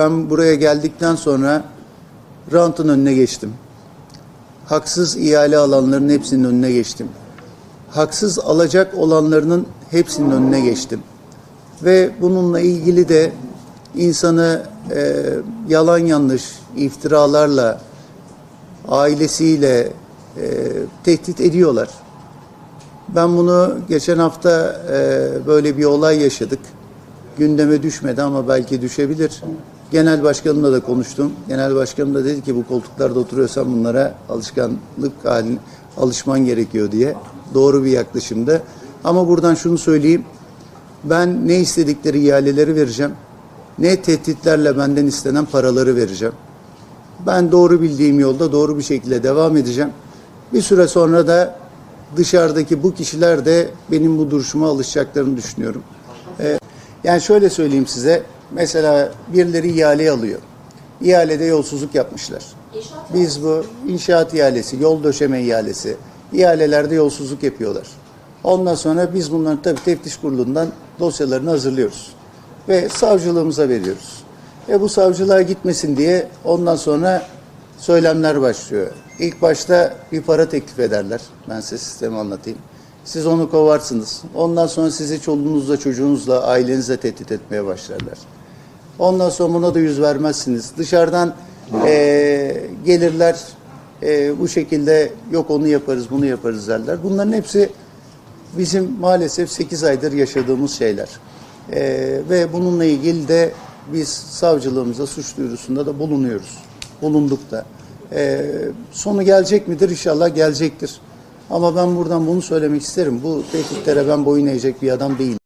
ben buraya geldikten sonra rantın önüne geçtim. Haksız ihale alanların hepsinin önüne geçtim. Haksız alacak olanlarının hepsinin önüne geçtim. Ve bununla ilgili de insanı e, yalan yanlış iftiralarla, ailesiyle e, tehdit ediyorlar. Ben bunu geçen hafta e, böyle bir olay yaşadık. Gündeme düşmedi ama belki düşebilir. Genel başkanımla da konuştum. Genel başkanım da dedi ki bu koltuklarda oturuyorsan bunlara alışkanlık haline alışman gerekiyor diye. Doğru bir yaklaşımdı. Ama buradan şunu söyleyeyim. Ben ne istedikleri ihaleleri vereceğim. Ne tehditlerle benden istenen paraları vereceğim. Ben doğru bildiğim yolda doğru bir şekilde devam edeceğim. Bir süre sonra da dışarıdaki bu kişiler de benim bu duruşuma alışacaklarını düşünüyorum. Ee, yani şöyle söyleyeyim size. Mesela birileri ihale alıyor. İhalede yolsuzluk yapmışlar. Biz bu inşaat ihalesi, yol döşeme ihalesi, ihalelerde yolsuzluk yapıyorlar. Ondan sonra biz bunların tabii teftiş kurulundan dosyalarını hazırlıyoruz. Ve savcılığımıza veriyoruz. E bu savcılığa gitmesin diye ondan sonra söylemler başlıyor. İlk başta bir para teklif ederler. Ben size sistemi anlatayım. Siz onu kovarsınız. Ondan sonra sizi çoluğunuzla, çocuğunuzla, ailenizle tehdit etmeye başlarlar. Ondan sonra buna da yüz vermezsiniz. Dışarıdan eee, gelirler eee, bu şekilde yok onu yaparız, bunu yaparız derler. Bunların hepsi bizim maalesef 8 aydır yaşadığımız şeyler. Eee, ve bununla ilgili de biz savcılığımıza suç duyurusunda da bulunuyoruz. Bulunduk da. Eee, sonu gelecek midir? İnşallah gelecektir. Ama ben buradan bunu söylemek isterim. Bu tehditlere ben boyun eğecek bir adam değilim.